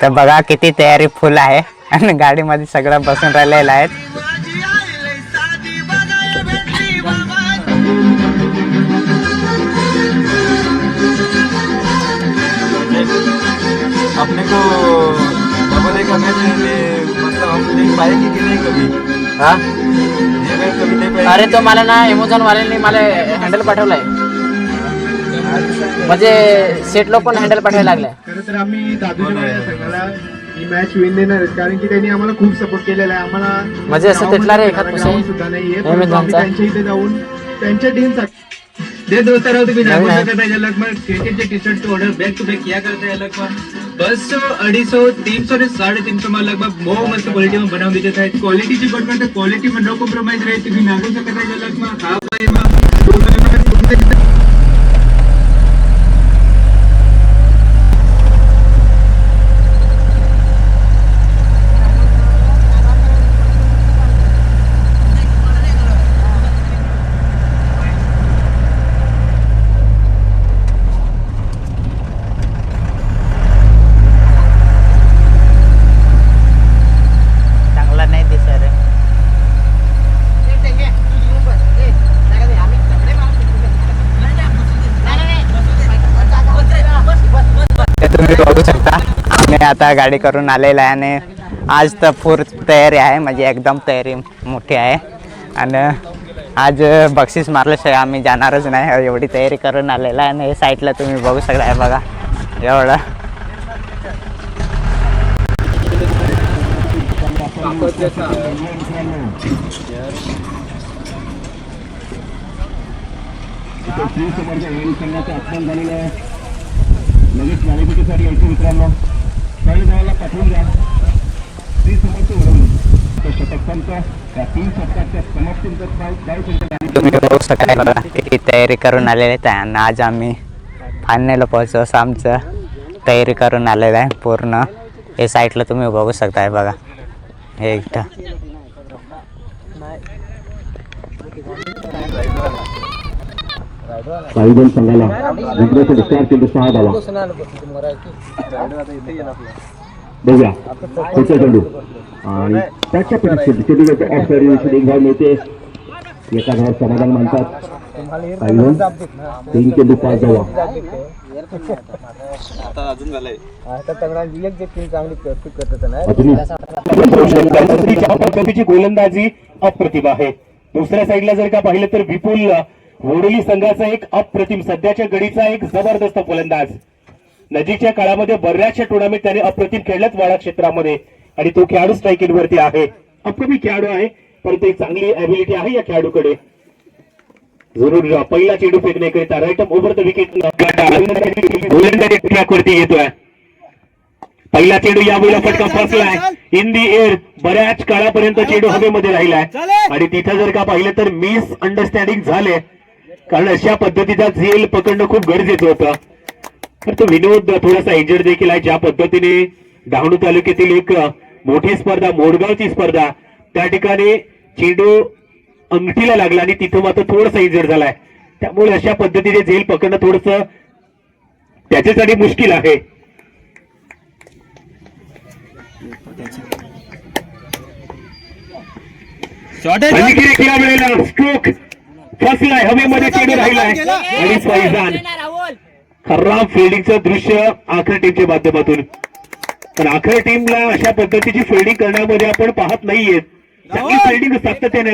तर बघा किती तयारी फुल आहे. आणि गाडीमध्ये सगळं बसून राहिलेलं आहेत. अपने को डबल एक हमें मतलब हम देख पाएंगे कि नहीं कभी? हाँ? ये मैं कभी नहीं पाएंगे अरे तो मला ना अमेझॉन वाल्यांनी मला हँडल पाठवलाय. म्हणजे सेटला पण हँडल पाठवायला लागले खरं तर आम्ही हो ही मॅच विन देणार कारण की त्यांनी आम्हाला खूप सपोर्ट केलेला आहे. आम्हाला म्हणजे असं तिथला रे एखाद सुद्धा नाहीये. त्यांच्या इथे जाऊन त्यांच्या टीम दे दोस्त रहो शकत नाही अलग मग क्रिकेटचे T shirt order back to back KIA करते अलग मग बस सौ अढ़ी सौ तीन सौ लगभग बहुत मस्त क्वालिटी में बनाव दीजिए क्वालिटी जी बट क्वालिटी में नो कॉम्प्रोमाइज रहे तुम्ही मागू शकत आहे अलग मग भाई मग आता गाडी करून आलेला आहे आणि आज तर पूर तयारी आहे म्हणजे एकदम तयारी मोठी आहे. आणि आज बक्षीस मारल्याशिवाय आम्ही जाणारच नाही एवढी तयारी करून आलेला आहे. आणि साईडला तुम्ही बघू शकता बघा. एवढं. झालेलं आहे. लगेच मित्रांनो. काही पाठवून द्या. श्री समोरचं उडवून तर शतकांचा त्या तीन शतकाच्या समाप्तीनंतर काय काय संख्या तुम्ही बघू शकता बघा किती तयारी करून आलेले आहेत. आणि आज आम्ही फायनल पोहोचू असं आमचं तयारी करून आलेलं आहे पूर्ण. हे साईडला तुम्ही बघू शकताय बघा. हे एकटं जण संघाला जिंकण्याचं डिस्चार्ज केलं सहा धावा. बघूया. पुढचा चेंडू आणि त्याच्या परीक्षेत चेंडूच्या ऑफ साईड एक धाव मिळते. एका धावात समाधान मानतात. जण तीन चेंडू पाच धावा. आता अजून झालंय गोलंदाजी अप्रतिम आहे दुसऱ्या साईडला जर का पाहिलं तर विपुल वडोली संघाचा एक अप्रतिम सध्याच्या गडीचा एक जबरदस्त फलंदाज. नजीकच्या काळामध्ये बऱ्याचशा टुर्नामेंट त्याने अप्रतिम खेळल्यात वाडा क्षेत्रामध्ये. आणि तो खेळाडू स्ट्रायकिंग वरती आहे. अप्रतिम खेळाडू आहे परंतु एक चांगली अबिलिटी आहे या खेळाडूकडे. जरूर पहिला चेंडू फेकण्याकरिता राईट ओव्हर द विकेट गोलंदाजी येतोय. पहिला चेंडू यावेळेला फटका फसलाय. इन दी एअर बऱ्याच काळापर्यंत चेंडू हवेमध्ये राहिलाय. आणि तिथं जर का पाहिलं तर मिस अंडरस्टँडिंग झाले. कारण अशा पद्धतीचा झेल पकडणं खूप गरजेचं होतं. तर तो विनोद थोडासा इंजर्ड देखील आहे. ज्या पद्धतीने डहाणू तालुक्यातील एक मोठी स्पर्धा मोडगावची स्पर्धा त्या ठिकाणी चेंडू अंगठीला लागला आणि तिथं मात्र थोडासा इंजर्ड झालाय. त्यामुळे अशा पद्धतीने झेल पकडणं थोडस त्याच्यासाठी मुश्किल आहे. स्ट्रोक फसलाय हवेमध्ये चेंडू राहिलाय. आणि फैजान खराब फिल्डिंगचं दृश्य आखर टीमच्या माध्यमातून. पण आखर टीमला अशा पद्धतीची फिल्डिंग करण्यामध्ये आपण पाहत नाहीये चांगली फिल्डिंग सातत्याने